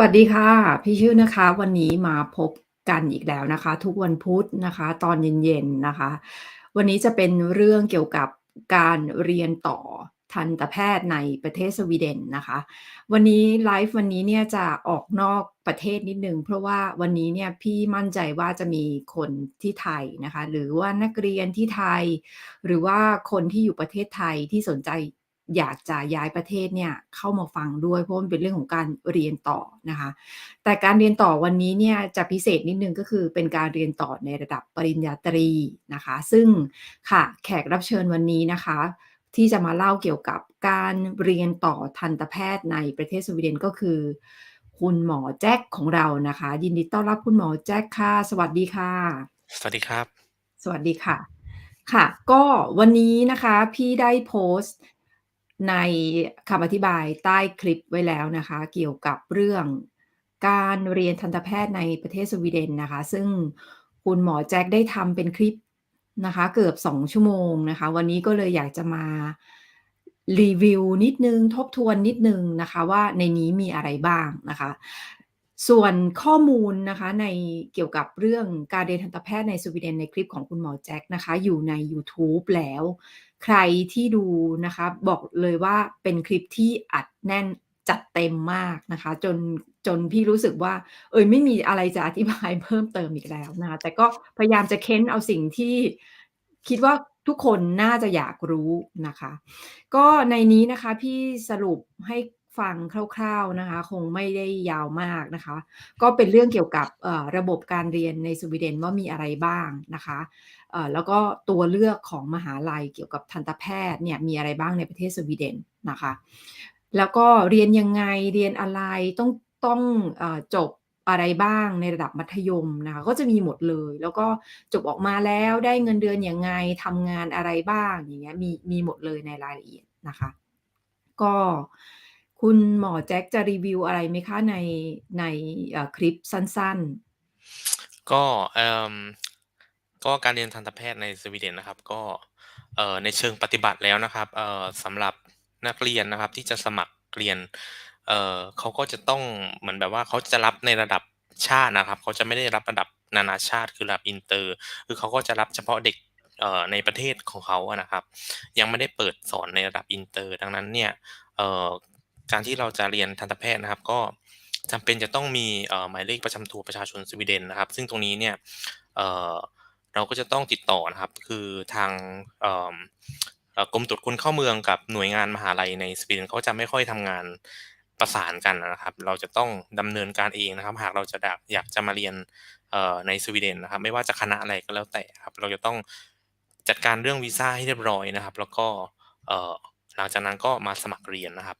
สวัสดีค่ะ พี่ชื่นนะคะวันนี้มาพบกันอีกแล้วนะคะ ทุกวันพุธนะคะ ตอนเย็นๆนะคะ วันนี้จะเป็นเรื่องเกี่ยวกับการเรียนต่อทันตแพทย์ในประเทศสวีเดนนะคะ วันนี้ไลฟ์วันนี้เนี่ยจะออกนอกประเทศนิดนึงเพราะว่าวันนี้เนี่ยพี่มั่นใจว่าจะมีคนที่ไทยนะคะ หรือว่านักเรียนที่ไทย หรือว่าคนที่อยู่ประเทศไทยที่สนใจ อยากจะย้ายประเทศเนี่ยเข้ามาฟังด้วยเพราะมันเป็นเรื่องของการเรียนต่อนะคะ แต่การเรียนต่อวันนี้เนี่ยจะพิเศษนิดหนึ่งก็คือเป็นการเรียนต่อในระดับปริญญาตรีนะคะ ซึ่งค่ะแขกรับเชิญวันนี้นะคะ ที่จะมาเล่าเกี่ยวกับการเรียนต่อทันตแพทย์ในประเทศสวีเดนก็คือ คุณหมอแจ็คของเรานะคะ ยินดีต้อนรับคุณหมอแจ็คค่ะ สวัสดีค่ะ สวัสดีครับ สวัสดีค่ะค่ะ ก็วันนี้นะคะพี่ได้โพสต์ ในคำอธิบายใต้คลิปไว้แล้วนะคะ เกี่ยวกับเรื่องการเรียนทันตแพทย์ในประเทศสวีเดนนะคะ ซึ่งคุณหมอแจ็คได้ทำเป็นคลิปนะคะ เกือบ 2 ชั่วโมงนะคะ วันนี้ก็เลยอยากจะมารีวิวนิดนึง ทบทวนนิดนึงนะคะว่าในนี้มีอะไรบ้างนะคะ ส่วนข้อมูลนะคะในเกี่ยวกับเรื่องการเรียนทันตแพทย์ในสวีเดนในคลิปของคุณหมอแจ็คนะคะ อยู่ในยูทูบแล้ว ใครที่ดูนะคะ บอกเลยว่าเป็นคลิปที่อัดแน่นจัดเต็มมากนะคะ จนจนพี่รู้สึกว่า เอ่อไม่มีอะไรจะอธิบายเพิ่มเติมอีกแล้วนะคะแต่ก็พยายามจะเค้นเอาสิ่งที่คิดว่าทุกคนน่าจะอยากรู้นะคะ ก็ในนี้นะคะพี่สรุปให้ ฟังคร่าวๆนะคะ คงไม่ได้ยาวมากนะคะ ก็เป็นเรื่องเกี่ยวกับระบบการเรียนในสวีเดนว่ามีอะไรบ้างนะคะแล้วก็ตัวเลือกของมหาลัยเกี่ยวกับทันตแพทย์เนี่ยมีอะไรบ้างในประเทศสวีเดนนะคะ แล้วก็เรียนยังไงเรียนอะไรต้องต้องอจบอะไรบ้างในระดับมัธยมนะคะก็จะมีหมดเลย แล้วก็จบออกมาแล้วได้เงินเดือนยังไงทำงานอะไรบ้างอย่างเงี้ยมีมีหมดเลยในรายละเอียดนะคะ ก็ คุณหมอแจ็คจะรีวิวอะไรไหมคะ?ใน ใน เอ่อ คลิปสั้น ๆ ก็ เอ่อ ก็การเรียนทันตแพทย์ในสวีเดนนะครับ ก็ เอ่อ ในเชิงปฏิบัติแล้วนะครับ เอ่อ สำหรับนักเรียนนะครับที่จะสมัครเรียน เอ่อ เขาก็จะต้อง เหมือนแบบว่าเขาจะรับในระดับชาตินะครับ เขาจะไม่ได้รับระดับนานาชาติ คือระดับอินเตอร์ คือเขาก็จะรับเฉพาะเด็ก เอ่อ ในประเทศของเขาอะนะครับ ยังไม่ได้เปิดสอนในระดับอินเตอร์ ดังนั้นเนี่ย เอ่อ การที่เราจะเรียนทันตแพทย์นะครับ ก็จำเป็นจะต้องมีหมายเลขประจำตัวประชาชนสวีเดนนะครับ ซึ่งตรงนี้เนี่ยเราก็จะต้องติดต่อนะครับ คือทางกรมตรวจคนเข้าเมืองกับหน่วยงานมหาลัยในสวีเดนเขาจะไม่ค่อยทำงานประสานกันนะครับ เราจะต้องดำเนินการเองนะครับ หากเราจะอยากจะมาเรียนในสวีเดนนะครับ ไม่ว่าจะคณะอะไรก็แล้วแต่ครับ เราจะต้องจัดการเรื่องวีซ่าให้เรียบร้อยนะครับ แล้วก็หลังจากนั้นก็มาสมัครเรียนนะครับ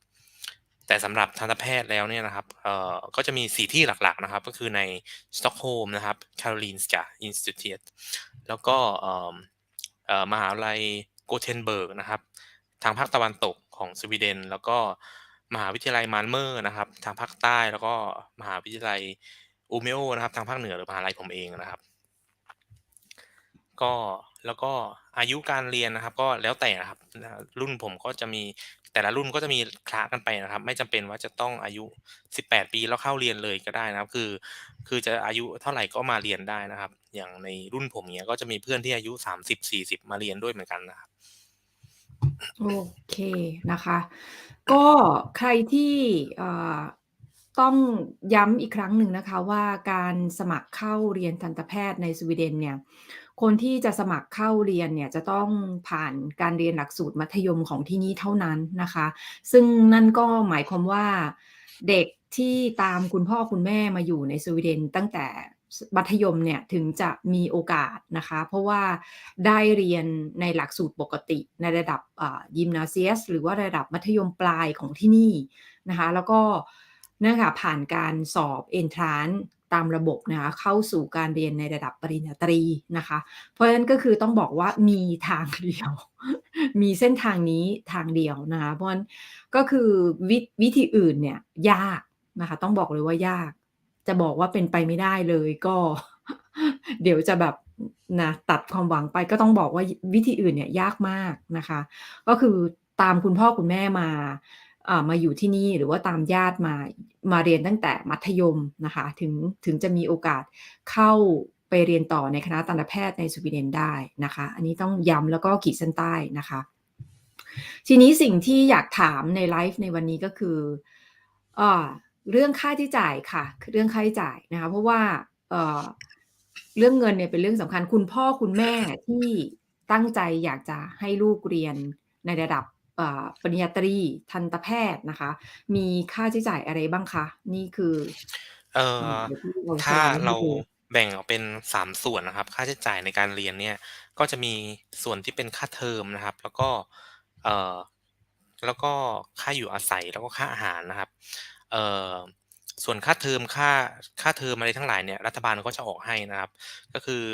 แต่สำหรับทันตแพทย์แล้วเนี่ยนะครับเอ่อก็จะมี 4 ที่หลักๆนะครับ ก็คือในสต็อกโฮล์มนะครับ Karolinska Institutet แล้วก็เอ่อเอ่อมหาวิทยาลัย Gothenburg นะครับ ทางภาคตะวันตกของสวีเดน แล้วก็มหาวิทยาลัย Malmö นะครับ ทางภาคใต้แล้วก็มหาวิทยาลัย Umeå นะครับ ทางภาคเหนือหรือมหาลัยผมเองนะครับ ก็แล้วก็อายุการเรียนนะครับ ก็แล้วแต่นะครับ รุ่นผมก็จะมีแต่ละรุ่นก็จะมีคละกันไปนะครับ ไม่จำเป็นว่าจะต้องอายุ 18 ปีแล้วเข้าเรียนเลยก็ได้นะครับ คือ คือจะอายุเท่าไหร่ก็มาเรียนได้นะครับ อย่างในรุ่นผมเงี้ยก็จะมีเพื่อนที่อายุ 30-40 มาเรียนด้วยเหมือนกันนะครับโอเคนะคะ ก็ใครที่ต้องย้ำอีกครั้งหนึ่งนะคะว่าการสมัครเข้าเรียนทันตแพทย์ในสวีเดนเนี่ย คนที่จะสมัครเข้าเรียนเนี่ยจะต้องผ่านการเรียนหลักสูตรมัธยมของที่นี่เท่านั้นนะคะ ซึ่งนั่นก็หมายความว่าเด็กที่ตามคุณพ่อคุณแม่มาอยู่ในสวีเดนตั้งแต่มัธยมเนี่ยถึงจะมีโอกาสนะคะ เพราะว่าได้เรียนในหลักสูตรปกติในระดับอ่า Gymnasiet หรือว่าระดับมัธยมปลายของที่นี่นะคะ แล้วก็เนี่ยค่ะผ่านการสอบ Entrance ตามระบบนะคะเข้าสู่การเรียนในระดับปริญญาตรีนะคะ เพราะฉะนั้นก็คือต้องบอกว่ามีทางเดียว มีเส้นทางนี้ทางเดียวนะคะเพราะฉะนั้นก็คือวิวิธีอื่นเนี่ยยากนะคะ ต้องบอกเลยว่ายาก จะบอกว่าเป็นไปไม่ได้เลยก็ เดี๋ยวจะแบบนะตัดความหวังไปก็ต้องบอกว่าวิธีอื่นเนี่ยยากมากนะคะ ก็คือตามคุณพ่อคุณแม่มา มาอยู่ที่นี่หรือว่าตามญาติมามาเรียนตั้งแต่มัธยมนะคะถึงถึงจะมีโอกาสเข้าไปเรียนต่อในคณะทันตแพทย์ในสวีเดนได้นะคะ อันนี้ต้องย้ำแล้วก็ขีดเส้นใต้นะคะ ทีนี้สิ่งที่อยากถามในไลฟ์ในวันนี้ก็คืออเรื่องค่าใช้จ่ายค่ะ เรื่องค่าใช้จ่ายนะคะ เพราะว่าเเรื่องเงินเนี่ยเป็นเรื่องสำคัญคุณพ่อคุณแม่ที่ตั้งใจอยากจะให้ลูกเรียนในระดับ ปริญญาตรีทันตแพทย์นะคะ มีค่าใช้จ่ายอะไรบ้างคะ?นี่คือเอ่อ่าอเดี๋ยวพี่ลองแชถ้าร์ให้เราดูแบ่งออกเป็น3ส่วนนะครับ ค่าใช้จ่ายในการเรียนเนี่ย ก็จะมีส่วนที่เป็นค่าเทอมนะครับ แล้วก็เอ่อแล้วก็ค่าอยู่อาศัยแล้วก็ค่าอาหารนะครับเอ่อส่วนค่าเทอมค่าค่าเทอมอะไรทั้งหลายเนี่ยรัฐบาลก็จะออกให้นะครับ ก็คือ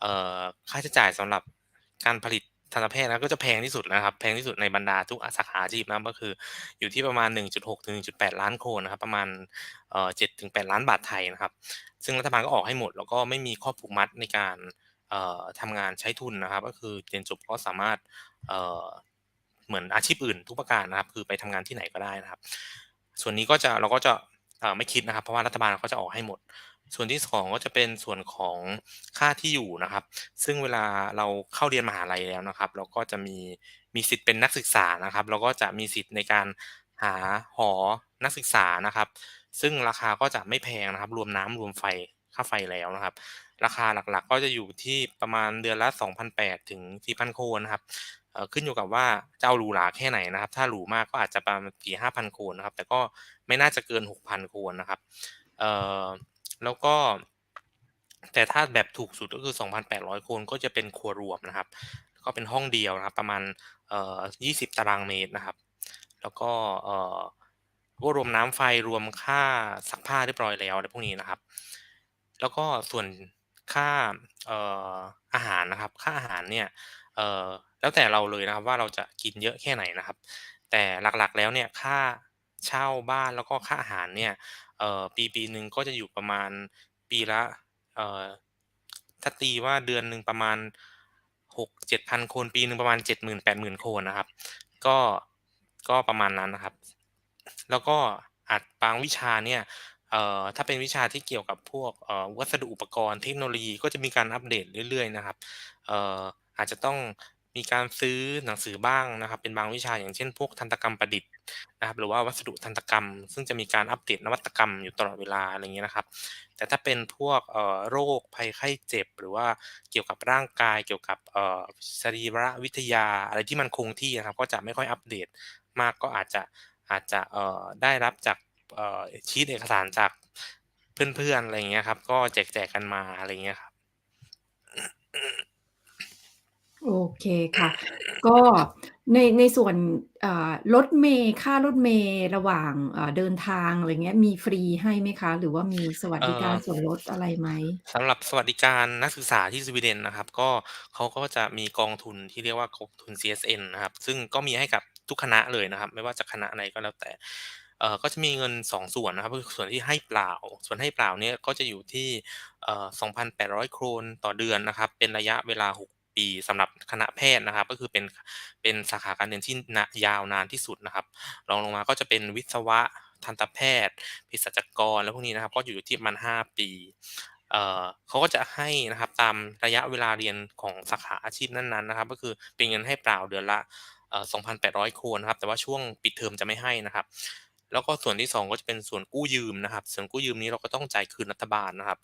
เอ่อค่าใช้จ่ายสำหรับการผลิต ทันตแพทย์นะก็จะแพงที่สุดนะครับ แพงที่สุดในบรรดาทุกอสาขาอาชีพนะก็คืออยู่ที่ประมาณ 1.6 ถึง 1.8 ล้านโคนนะครับ ประมาณเอ่อ7-8ล้านบาทไทยนะครับ ซึ่งรัฐบาลก็ออกให้หมด แล้วก็ไม่มีข้อผูกมัดในการเอ่อทำงานใช้ทุนนะครับ ก็คือเรียนจบก็สามารถเอ่อเหมือนอาชีพอื่นทุกประการนะครับ คือไปทำงานที่ไหนก็ได้นะครับ ส่วนนี้ก็จะเราก็จะเอ่อไม่คิดนะครับ เพราะว่ารัฐบาลเขาจะออกให้หมด ส่วนที่2ก็จะเป็นส่วนของค่าที่อยู่นะครับ ซึ่งเวลาเราเข้าเรียนมหาลัยแล้วนะครับ เราก็จะมีมีสิทธิ์เป็นนักศึกษานะครับ เราก็จะมีสิทธิ์ในการหาหอนักศึกษานะครับ ซึ่งราคาก็จะไม่แพงนะครับ รวมน้ำรวมไฟค่าไฟแล้วนะครับ ราคาหลักๆก็จะอยู่ที่ประมาณเดือนละ 2,800 ถึง 4,000 โครนนะครับเอ่อขึ้นอยู่กับว่าจะเอาหรูหราแค่ไหนนะครับ ถ้าหรูมากก็อาจจะประมาณ4-5,000โครนนะครับ แต่ก็ไม่น่าจะเกิน6,000โครนนะครับเอ่อ แล้วก็ แต่ถ้าแบบถูกสุดก็คือ 2,800โคนก็จะเป็นครัวรวมนะครับ ก็เป็นห้องเดียวนะครับ ประมาณเอ่อ20 ตารางเมตรนะครับ แล้วก็เอ่อก็รวมน้ำไฟรวมค่าซักผ้าเรียบร้อยแล้วอะไรพวกนี้นะครับ แล้วก็ส่วนค่าเอ่ออาหารนะครับ ค่าอาหารเนี่ยเอ่อแล้วแต่เราเลยนะครับว่าเราจะกินเยอะแค่ไหนนะครับ แต่หลักๆแล้วเนี่ยค่าเช่าบ้านแล้วก็ค่าอาหารเนี่ย เอ่อปีปีหนึ่งก็จะอยู่ประมาณปีละเอ่อถ้าตีว่าเดือนหนึ่งประมาณ6-7,000โครนปีหนึ่งประมาณ70,000-80,000โครนนะครับ ก็ก็ประมาณนั้นนะครับ แล้วก็อาจบางวิชาเนี่ยเอ่อถ้าเป็นวิชาที่เกี่ยวกับพวกเอ่อวัสดุอุปกรณ์เทคโนโลยีก็จะมีการอัปเดตเรื่อยๆนะครับเอ่ออาจจะต้อง มีการซื้อหนังสือบ้างนะครับ เป็นบางวิชาอย่างเช่น พวกทันตกรรมประดิษฐ์นะครับ หรือว่าวัสดุทันตกรรม ซึ่งจะมีการอัปเดตนวัตกรรมอยู่ตลอดเวลาอะไรอย่างงี้นะครับ แต่ถ้าเป็นพวกเอ่อโรคภัยไข้เจ็บ หรือว่าเกี่ยวกับร่างกายเกี่ยวกับเอ่อสรีระวิทยาอะไรที่มันคงที่อะครับ ก็จะไม่ค่อยอัปเดตมากก็อาจจะอาจจะเอ่อได้รับจากเอ่อชีตเอกสารจากเพื่อนๆอะไรอย่างเงี้ยครับ ก็แจกๆกันมาอะไรอย่างเงี้ยครับ โอเคค่ะ ก็ในในส่วนอ่ารถเมล์ค่ารถเมล์ระหว่างอ่าเดินทางอะไรเงี้ย มีฟรีให้ไหมคะ?หรือว่ามีสวัสเอ่ดิการอส่วนลดอะไรไหม?สำหรับสวัสดิการนักศึกษาที่สวีเดนนะครับ ก็ เขาก็จะมีกองทุนที่เรียกว่ากองทุน CSN นะครับ ซึ่งก็มีให้กับทุกคณะเลยนะครับ ไม่ว่าจะคณะไหนก็แล้วแต่ เอ่อ ก็จะมีเงิน 2 ส่วนนะครับ ก็คือส่วนที่ให้เปล่า ส่วนให้เปล่าเนี่ยก็จะอยู่ที่ เอ่อ 2,800 โครนต่อเดือนนะครับ เป็นระยะเวลา 6 ปีสำหรับคณะแพทย์นะครับ ก็คือเป็นเป็นสาขาการเรียนที่นยาวนานที่สุดนะครับรองลงมาก็จะเป็นวิศวะทันตแพทย์เภสัชกรอะไรพวกนี้นะครับ ก็อยู่ที่ประมาณ5ปีเขาก็จะให้นะครับตามระยะเวลาเรียนของสาขาอาชีพนั้นๆนะครับ ก็คือเป็นเงินให้เปล่าเดือนละเอ่อ2,800 โครนนะครับ แต่ว่าช่วงปิดเทอมจะไม่ให้นะครับ แล้วก็ส่วนที่ 2 ก็จะเป็นส่วนกู้ยืมนะครับ ส่วนกู้ยืมนี้เราก็ต้องจ่ายคืนรัฐบาลนะครับ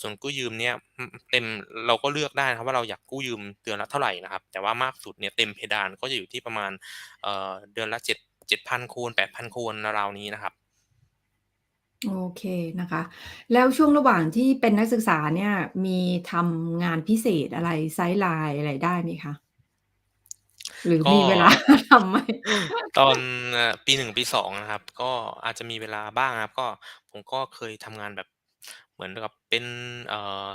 ส่วนกู้ยืมเนี่ยเต็มเราก็เลือกได้นะครับว่าเราอยากกู้ยืมเดือนละเท่าไหร่นะครับ แต่ว่ามากสุดเนี่ยเต็มเพดานก็จะอยู่ที่ประมาณเเดือนละ7 7,000โครน8,000โครนราวนี้นะครับโอเคนะคะ แล้วช่วงระหว่างที่เป็นนักศึกษาเนี่ยมีทำงานพิเศษอะไร Sideline อะไรได้ไหมคะ? หรือก็ มีเวลา ทำไหม?ตอน เอ่อ ปี 1 ปี 2 นะครับ ก็อาจจะมีเวลาบ้างครับ ก็ ผมก็เคยทำงานแบบ เหมือนกับเป็น เอ่อ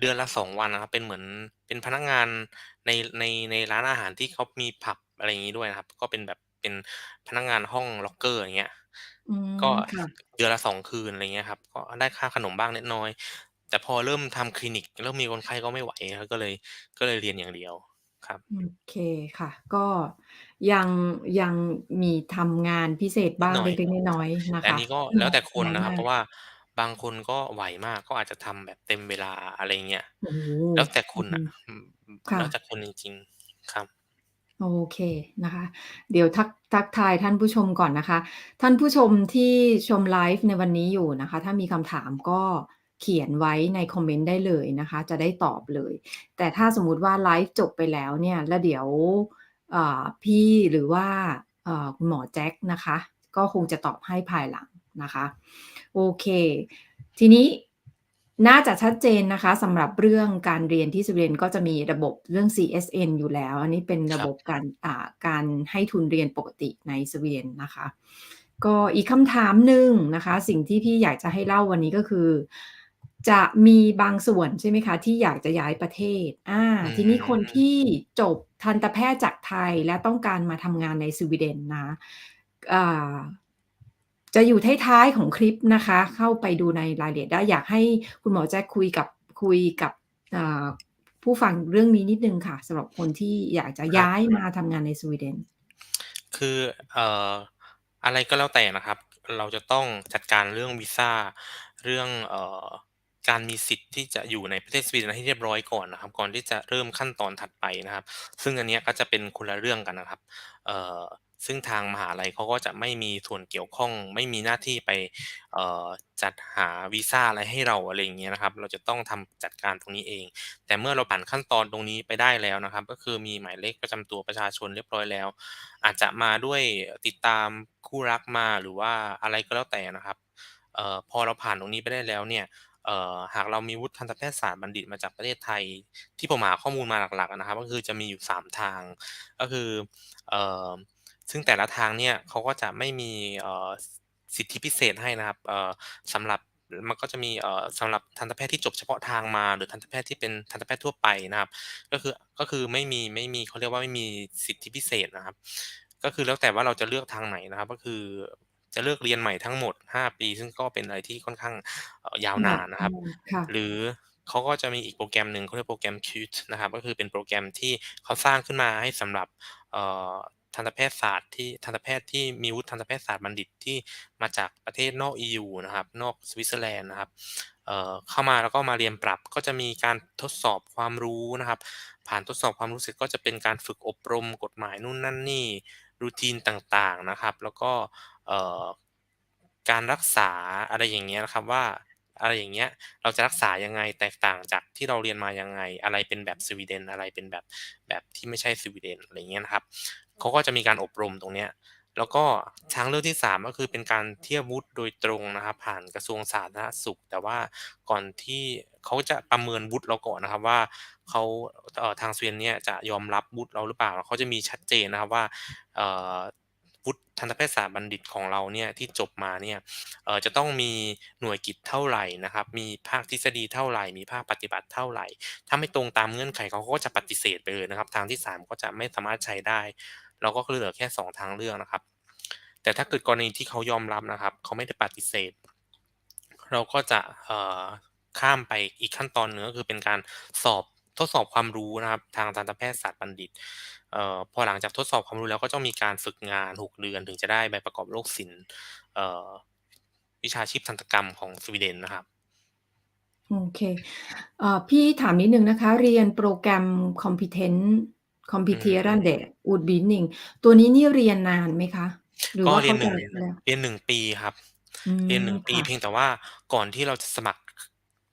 เดือนละ 2 วันอะครับ เป็นเหมือน เป็นพนักงานใน ใน ในร้านอาหารที่เขามีผับ อะไรอย่างงี้ด้วยนะครับ ก็เป็นแบบเป็นพนักงานห้องล็อกเกอร์ อย่างเงี้ย อืม ก็ค่ะ เดือนละ 2 คืน อะไรเงี้ยครับ ก็ได้ค่าขนมบ้างเล็กน้อย แต่พอเริ่มทำคลินิก เริ่มมีคนไข้ก็ไม่ไหวครับ ก็เลย ก็เลยเรียนอย่างเดียว ครับ โอเคค่ะ ก็ยัง ยังมีทำงานพิเศษนบิ้ดางหน่เอยล็กๆ น้อย ๆ นะแต่อคันะ นี้ก็นแล้ว้อยแต่คนนน้อยะครมับากเพราะว่าบางคนก็ไหวมาก ก็อาจจะทำแบบเต็มเวลา อะไรอย่างเงี้ย โอ้โฮ แล้วแต่คอือฮนอึะอืมอือคแ่ล้วะแต่คนจริง ๆ ครับ โอเคนะคะ เดี๋ยวทัก ทักทายท่านผู้ชมก่อนนะคะ ท่านผู้ชมที่ชมไลฟ์ในวันนี้อยู่นะคะ ถ้ามีคำถามก็ เขียนไว้ในคอมเมนต์ได้เลยนะคะ จะได้ตอบเลย แต่ถ้าสมมุติว่าไลฟ์จบไปแล้วเนี่ย แล้วเดี๋ยวอ่าพี่หรือว่าเอ่อคุณหมอแจ็คนะคะ ก็คงจะตอบให้ภายหลังนะคะ โอเค ทีนี้น่าจะชัดเจนนะคะสำหรับเรื่องการเรียนที่สวีเดนก็จะมีระบบเรื่อง CSN อยู่แล้ว อันนี้เป็นรคะรับบบการอ่าการให้ทุนเรียนปกติในสวีเดนนะคะ ก็อีกคำถามหนึ่งนะคะ สิ่งที่พี่อยากจะให้เล่าวันนี้ก็คือ จะมีบางส่วนใช่ไหมคะ ที่อยากจะย้ายประเทศอาอืทีนี้คนทมี่จบทันตแพทย์จากไทยและต้องการมาทำงานในสวีเดนนะคะอ่าจะอยู่ท้ายๆของคลิปนะคะ เข้าไปดูในรายละเอียดได้อยากให้คุณหมอแจ็คคุยกับคุยกับอ่าผู้ฟังเรื่องนี้นิดหนึ่งค่ะสำหรับคนที่อยากจะครยับ้ายมาทำงานในสวีเดน คือเอ่ออะไรก็แล้วแต่นะครับ เราจะต้องจัดการเรื่องวีซาเรื่องเอ่อ การมีสิทธิ์ที่จะอยู่ในประเทศสวีเดนให้เรียบร้อยก่อนนะครับ ก่อนที่จะเริ่มขั้นตอนถัดไปนะครับ ซึ่งอันนี้ก็จะเป็นคนละเรื่องกันนะครับเอ่อซึ่งทางมหาลัยเขาก็จะไม่มีส่วนเกี่ยวข้อง ไม่มีหน้าที่ไปจัดหาวีซ่าอะไรให้เราอะไรอย่างเงี้ยนะครับ เราจะต้องทำจัดการตรงนี้เอง แต่เมื่อเราผ่านขั้นตอนตรงนี้ไปได้แล้วนะครับ ก็คือมีหมายเลขประจำตัวประชาชนเรียบร้อยแล้ว อาจจะมาด้วยติดตามคู่รักมาหรือว่าอะไรก็แล้วแต่นะครับเอ่อพอเราผ่านตรงนี้ไปได้แล้วเนี่ย หากเรามีวุฒิทันตแพทยศาสตร์บัณฑิตมาจากประเทศไทย ที่ผมหาข้อมูลมาหลักๆนะครับ ก็คือจะมีอยู่ 3 ทาง ก็คือซึ่งแต่ละทางเนี่ยเขาก็จะไม่มีสิทธิพิเศษให้นะครับสำหรับมันก็จะมีเอ่อสำหรับทันตแพทย์ที่จบเฉพาะทางมา หรือทันตแพทย์ที่เป็นทันตแพทย์ทั่วไปนะครับ ก็คือก็คือไม่มีไม่มีเขาเรียกว่าไม่มีสิทธิพิเศษนะครับ ก็คือแล้วแต่ว่าเราจะเลือกทางไหนนะครับ ก็คือ จะเลือกเรียนใหม่ทั้งหมด 5 ปี ซึ่งก็เป็นอะไรที่ค่อนข้างเอ่อยาวหนนัากนนะอคืรับมค่ะหรือเขาก็จะมีอีกโปรแกรมหนึ่งเขาเรียกโปรแกรม KUT นะครับ ก็คือเป็นโปรแกรมที่เขาสร้างขึ้นมาให้สำหรับเอ่อทันตแพทยศาสตร์ที่ทันตแพทย์ที่มีวุฒิทันตแพทยศาสตร์บัณฑิตที่มาจากประเทศนอก EU นะครับ นอกสวิตเซอร์แลนด์นะครับเอ่อเข้ามาแล้วก็มาเรียนปรับก็จะมีการทดสอบความรู้นะครับ ผ่านทดสอบความรู้เสร็จก็จะเป็นการฝึกอบรมกฎหมายนู่นนั่นนี่ routine ต่างๆนะครับ แล้วก็เอ่อ การรักษาอะไรอย่างเงี้ยนะครับว่าอะไรอย่างเงี้ยเราจะรักษายังไงแตกต่างจากที่เราเรียนมายังไง อะไรเป็นแบบสวีเดนอะไรเป็นแบบแบบที่ไม่ใช่สวีเดนอะไรเงี้ยนะครับเขาก็จะมีการอบรมตรงเนี้ยแล้วก็ทางเลือกที่ 3 ก็คือเป็นการเทียบวุฒิโดยตรงนะครับผ่านกระทรวงสาธารณสุข แต่ว่าก่อนที่เขาจะประเมินวุฒิเราก่อนนะครับว่าเขาทางสวีเดนเนี่ยจะยอมรับวุฒิเราหรือเปล่าเขาจะมีชัดเจนนะครับว่า วุฒิทันตแพทยศาสตร์บัณฑิตของเราเนี่ยที่จบมาเนี่ยจะต้องมีหน่วยกิตเท่าไหร่นะครับ มีภาคทฤษฎีเท่าไหร่ มีภาคปฏิบัติเท่าไหร่ ถ้าไม่ตรงตามเงื่อนไขเขาก็จะปฏิเสธไปเลยนะครับ ทางที่ 3 ก็จะไม่สามารถใช้ได้ เราก็เหลือแค่ 2 ทางเลือกนะครับ แต่ถ้าเกิดกรณีที่เขายอมรับนะครับ เขาไม่ได้ปฏิเสธ เราก็จะข้ามไปอีกขั้นตอนหนึ่งก็คือเป็นการสอบทดสอบความรู้นะครับ ทางทันตแพทยศาสตร์บัณฑิต เอ่อพอหลังจากทดสอบความรู้แล้วก็ต้องมีการฝึกงาน 6 เดือน ถึงจะได้ใบประกอบโรคศิลป์เอ่อวิชาชีพทันตกรรมของสวีเดนนะครับโอเคเอ่อพี่ถามนิดหนึ่งนะคะ เรียนโปรแกรม Competent อืม Kompletterande Utbildning ตัวนี้นี่เรียนนานไหมคะ?หรือก็เรว่าเขียานหจนึะ่งแล้วเรียน1ปีครับอืเรียนม1ปคี่เพีะยงแต่ว่าก่อนที่เราจะสมัคร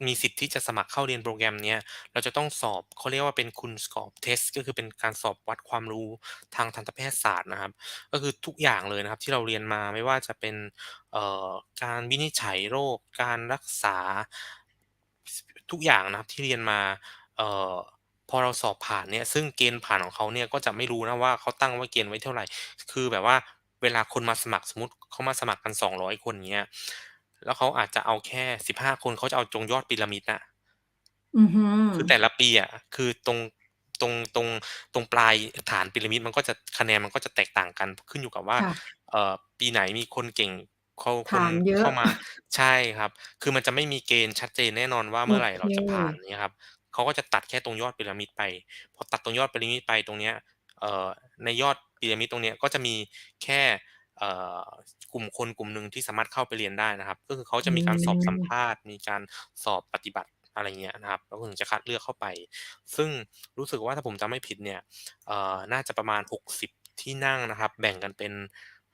มีสิทธิ์ที่จะสมัครเข้าเรียนโปรแกรมเนี้ยเราจะต้องสอบเขาเรียกว่าเป็น Kunskap Test ก็คือเป็นการสอบวัดความรู้ทางทันตแพทยศาสตร์นะครับ ก็คือทุกอย่างเลยนะครับที่เราเรียนมาไม่ว่าจะเป็นเอ่อการวินิจฉัยโรค การรักษาทุกอย่างนะครับที่เรียนมาเอ่อพอเราสอบผ่านเนี่ยซึ่งเกณฑ์ผ่านของเขาเนี่ยก็จะไม่รู้นะว่าเขาตั้งไว้เกณฑ์ไว้เท่าไหร่ คือแบบว่าเวลาคนมาสมัครสมมติเขามาสมัครกัน 200 คนอย่างเงี้ย แล้วเขาอาจจะเอาแค่15คนเขาจะเอาตรงยอดพีระมิดอะอื้อฮืคือแต่อละปีอะคือตรงตรงตรงตรงปลายฐานพีระมิดมันก็จะคะแนนมันก็จะแตกต่างกันขึ้นอยู่กับว่าค่ะเอ่อปีไหนมีคนเก่งเขาฐคนานเยอเข้ะามาใช่ครับ คือมันจะไม่มีเกณฑ์ชัดเจนแน่นอนว่าโเอมื่อไรเคเราจะผ่านอย่างเงี้ยครับเขาก็จะตัดแค่ตรงยอดพีระมิดไปพอตัดตรงยอดพีระมิดไปตรงเนี้ย เอ่อในยอดพีระมิดตรงเนี้ยก็จะมีแค่เอ่อ กลุ่มคนกลุ่มหนึ่งที่สามารถเข้าไปเรียนได้นะครับ ก็คือเขาอืจะมีการสอบสัมมภาษณ์ มีการสอบปฏิบัติอะไรเงี้ยนะครับแล้วก็ถึงจะคัดเลือกเข้าไป ซึ่งรู้สึกว่าถ้าผมจำไม่ผิดเนี่ยเอ่อน่าจะประมาณ 60 ที่นั่งนะครับ แบ่งกันเป็น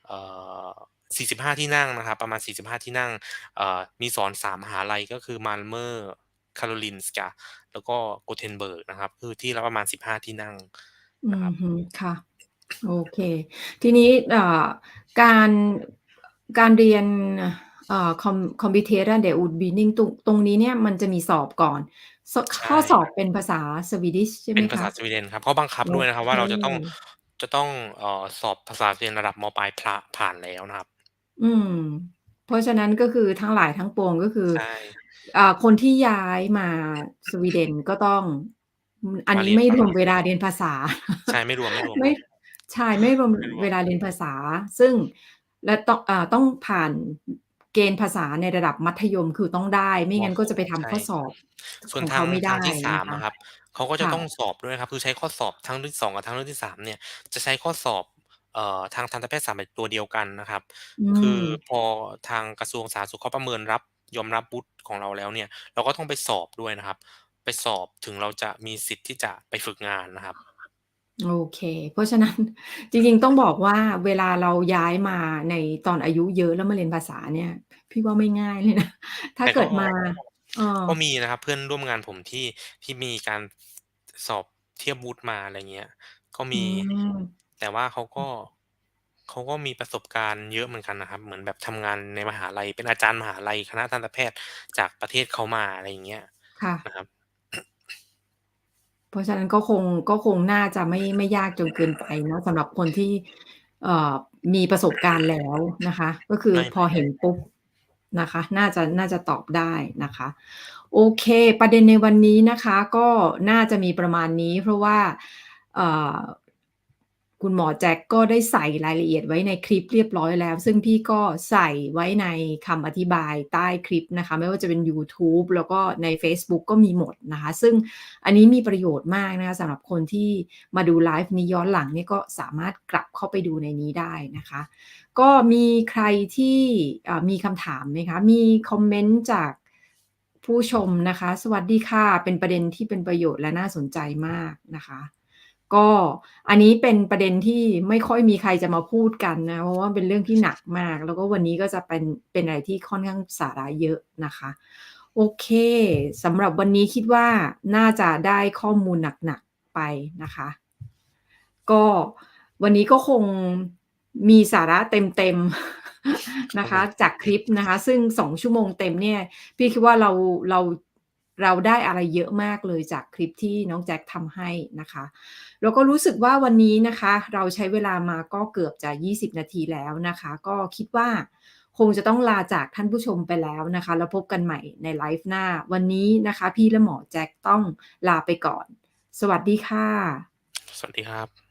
เอ่อ45 ที่นั่งนะครับ ประมาณ 45 ที่นั่งเอ่อมีสอน3มหาลัยก็คือ Malmö Karolinska แล้วก็ Gothenburg นะครับ คือที่ละประมาณ 15 ที่นั่งอืนะครับอฮึค่ะ โอเค ทีนี้เอ่อการการเรียนเอ่อ Com Computeren der Utbildning ตรงตรงนี้เนี่ยมันจะมีสอบก่อนสใช่ข้อสอบเป็นภาษา Swedish ใช่ไหเป็มนภาคษาะ?สวีเดนครับเขาบังคับโอด้วยนะครับเคว่าเราจะต้องจะต้องเอ่อสอบภาษาสวีเดนระดับม.ปลายพระผ่านแล้วนะครับ อืม เพราะฉะนั้นก็คือทั้งหลายทั้งปวงก็คือใช่อ่าคนที่ย้ายมาสวีเดนก็ต้องอืมอันมานี้เรียนไม่ภารวมษาเวลาเรียนภาษา ใช่ไม่รวมไม่รวมไม่ ใช่ไม่รวมไม่รวมเวลาเรียนภาษา ซึ่งและต้องอ่าต้องผ่านเกณฑ์ภาษาในระดับมัธยมคือต้องได้ ไม่ม.งั้นก็จะไป6ทำใช่ ข้อสอบส่วขนองทาเขางไม่ทาได้งที่3นะคะอะครับเขาก็จะค่ะ ต้องสอบด้วยนะครับ คือใช้ข้อสอบทั้งเรื่องที่2กับทั้งเรื่องที่3เนี่ยจะใช้ข้อสอบเอ่อทางทันตแพทยศาสตร์แบบตัวเดียวกันนะครับ อืคือมพอทางกระทรวงสาธารณสุขเขาประเมินรับยอมรับวุฒิของเราแล้วเนี่ย เราก็ต้องไปสอบด้วยนะครับ ไปสอบถึงเราจะมีสิทธิ์ที่จะไปฝึกงานนะครับ โอเค เพราะฉะนั้น จริง ๆ ต้องบอกว่าเวลาเราย้ายมาในตอนอายุเยอะแล้วมาเรียนภาษาเนี่ย พี่ว่าไม่ง่ายเลยนะ ถ้าแต่เกิก็ ดมา เออ ก็มีนะครับ เพื่อนร่วมงานผมที่ ที่มีการสอบเทียบวุฒิมา อะไรเงี้ย ก็อืมีม แต่ว่าเขาอืก็มเขาก็มีประสบการณ์เยอะเหมือนกันนะครับ เหมือนแบบทำงานในมหาลัย เป็นอาจารย์มหาลัย คณะทันตแพทย์จากประเทศเขามา อะไรอย่างเงี้ยค่ะ นะครับเพ ราะฉะนั้นก็คงก็คงน่าจะไม่ไม่ยากจนเกินไปเนาะสำหรับคนที่เอ่อมีประสบการณ์แล้วนะคะ ก็คือไม่พอเห็นปุ๊บนะคะ น่าจะน่าจะตอบได้นะคะ โอเค ประเด็นในวันนี้นะคะ ก็น่าจะมีประมาณนี้ เพราะว่าเอ่อ คุณหมอแจ็คก็ได้ใส่รายละเอียดไว้ในคลิปเรียบร้อยแล้ว ซึ่งพี่ก็ใส่ไว้ในคำอธิบายใต้คลิปนะคะ ไม่ว่าจะเป็นยูทูบแล้วก็ในเฟซบุ๊กก็มีหมดนะคะ ซึ่งอันนี้มีประโยชน์มากนะคะสำหรับคนที่มาดูไลฟ์นี้ย้อนหลังนี่ก็สามารถกลับเข้าไปดูในนี้ได้นะคะ ก็มีใครที่มีคำถามไหมคะ?มีคอมเมนต์จากผู้ชมนะคะ สวัสดีค่ะ เป็นประเด็นที่เป็นประโยชน์และน่าสนใจมากนะคะ ก็อันนี้เป็นประเด็นที่ไม่ค่อยมีใครจะมาพูดกันนะ เพราะว่าเป็นเรื่องที่หนักมาก แล้วก็วันนี้ก็จะเป็นเป็นอะไรที่ค่อนข้างสาระเยอะนะคะ โอเคสำหรับวันนี้คิดว่าน่าจะได้ข้อมูลหนักๆไปนะคะ ก็วันนี้ก็คงมีสาระเต็มๆนะคะ จากคลิปนะคะ ซึ่ง2ชั่วโมงเต็มเนี่ย พี่คิดว่าเราเรา เราได้อะไรเยอะมากเลยจากคลิปที่น้องแจ็คทำให้นะคะแล้วก็รู้สึกว่าวันนี้นะคะ เราใช้เวลามาก็เกือบจะ 20 นาทีแล้วนะคะ ก็คิดว่าคงจะต้องลาจากท่านผู้ชมไปแล้วนะคะ แล้วพบกันใหม่ในไลฟ์หน้า วันนี้นะคะ พี่และหมอแจ็คต้องลาไปก่อน สวัสดีค่ะ สวัสดีครับ